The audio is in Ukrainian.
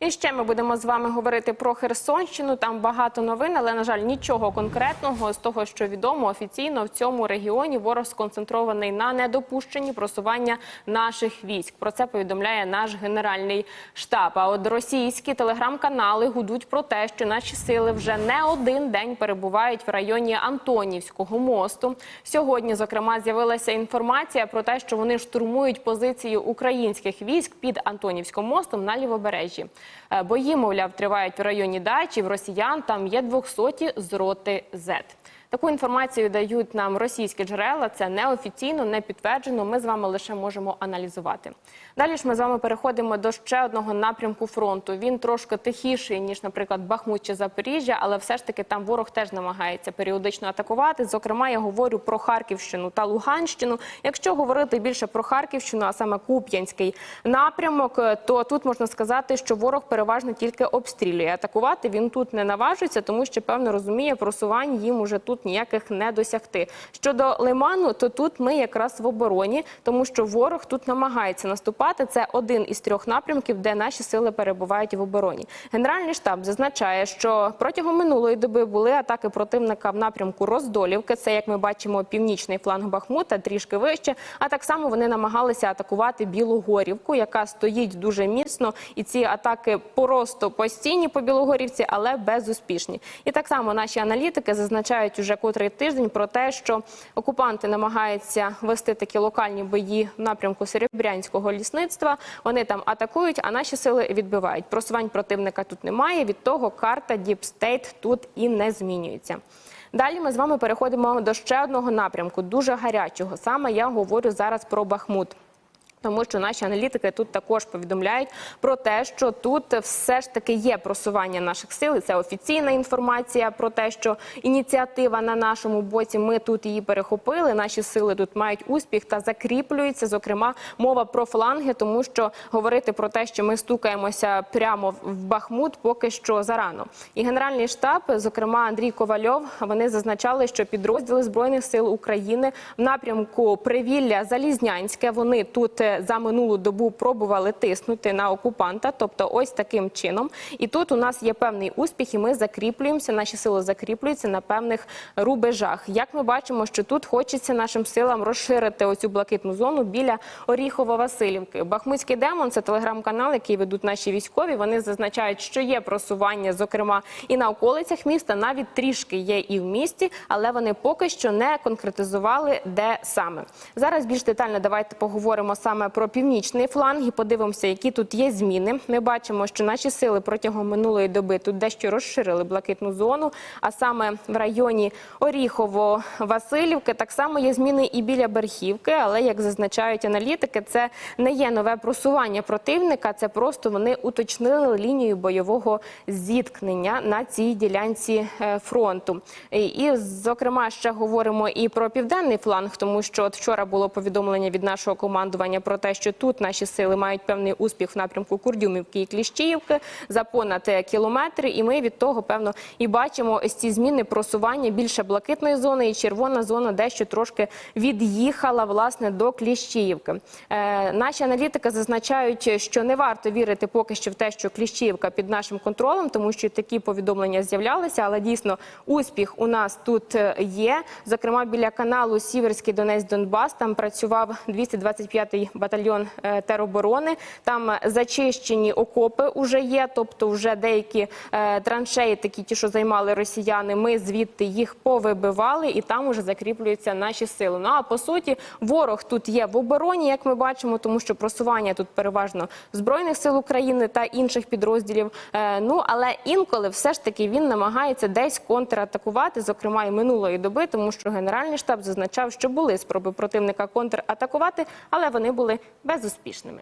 І ще ми будемо з вами говорити про Херсонщину. Там багато новин, але на жаль, нічого конкретного з того, що відомо офіційно в цьому регіоні ворог сконцентрований на недопущенні просування наших військ. Про це повідомляє наш генеральний штаб. А от російські телеграм-канали гудуть про те, що наші сили вже не один день перебувають в районі Антонівського мосту. Сьогодні, зокрема, з'явилася інформація про те, що вони штурмують позиції українських військ під Антонівським мостом на лівобережжі. Е, Бої, мовляв, тривають в районі дачі. В росіян там є 200 з роти Z. Таку інформацію дають нам російські джерела. Це неофіційно, не підтверджено. Ми з вами лише можемо аналізувати. Далі ж ми з вами переходимо до ще одного напрямку фронту. Він трошки тихіший ніж, наприклад, Бахмут чи Запоріжжя, але все ж таки там ворог теж намагається періодично атакувати. Зокрема, я говорю про Харківщину та Луганщину. Якщо говорити більше про Харківщину, а саме Куп'янський напрямок, то тут можна сказати, що ворог переважно тільки обстрілює. Атакувати він тут не наважується, тому що певно розуміє, просувань їм уже тут ніяких не досягти. Щодо Лиману, то тут ми якраз в обороні, тому що ворог тут намагається наступати. Це один із трьох напрямків, де наші сили перебувають в обороні. Генеральний штаб зазначає, що протягом минулої доби були атаки противника в напрямку Роздолівки. Це як ми бачимо, північний фланг Бахмута, трішки вище. А так само вони намагалися атакувати Білогорівку, яка стоїть дуже міцно, і ці атаки просто постійні по Білогорівці, але безуспішні. І так само наші аналітики зазначають уже котрий тиждень про те, що окупанти намагаються вести такі локальні бої в напрямку Серебрянського лісництва. Вони там атакують, а наші сили відбивають. Просувань противника тут немає. Від того карта Діпстейт тут і не змінюється. Далі ми з вами переходимо до ще одного напрямку, дуже гарячого. Саме я говорю зараз про Бахмут. Тому що наші аналітики тут також повідомляють про те, що тут все ж таки є просування наших сил. і Це офіційна інформація про те, що ініціатива на нашому боці. Ми тут її перехопили. Наші сили тут мають успіх та закріплюються. Зокрема, мова про фланги, тому що говорити про те, що ми стукаємося прямо в Бахмут, поки що зарано. І генеральний штаб, зокрема Андрій Ковальов, вони зазначали, що підрозділи збройних сил України в напрямку Привілля Залізнянське. Вони тут за минулу добу пробували тиснути на окупанта, тобто ось таким чином. І тут у нас є певний успіх, і ми закріплюємося. Наші сили закріплюються на певних рубежах. Як ми бачимо, що тут хочеться нашим силам розширити оцю блакитну зону біля Оріхово-Василівки. Бахмутський демон це телеграм-канал, який ведуть наші військові. Вони зазначають, що є просування, зокрема, і на околицях міста, навіть трішки є і в місті, але вони поки що не конкретизували, де саме. Зараз більш детально давайте поговоримо саме про північний фланг і подивимося, які тут є зміни. Ми бачимо, що наші сили протягом минулої доби тут дещо розширили блакитну зону, а саме в районі Оріхово-Василівки. Так само є зміни і біля Берхівки, але як зазначають аналітики, це не є нове просування противника, це просто вони уточнили лінію бойового зіткнення на цій ділянці е, фронту. І, зокрема, ще говоримо і про південний фланг, тому що от вчора було повідомлення від нашого командування про те, що тут наші сили мають певний успіх в напрямку Курдюмівки і Кліщіївки за понад е, кілометри. І ми від того певно і бачимо ось ці зміни просування більше блакитної зони і червона зона дещо трошки від'їхала власне до Кліщіївки. Е, наші аналітики зазначають, що не варто вірити поки що в те, що Кліщіївка під нашим контролем, тому що такі повідомлення з'являлися, але дійсно успіх у нас тут е, є. Зокрема, біля каналу Сіверський Донець Донбас там працював 225-й батальйон е, тероборони. Там зачищені окопи вже є, тобто вже деякі е, траншеї, такі ті, що займали росіяни. Ми звідти їх повибивали, і там уже закріплюються наші сили. Ну а по суті, ворог тут є в обороні, як ми бачимо, тому що просування тут переважно збройних сил України та інших підрозділів. Е, Ну але інколи все ж таки він намагається десь контратакувати, зокрема і минулої доби, тому що генеральний штаб зазначав, що були спроби противника контратакувати, але вони були безуспішними.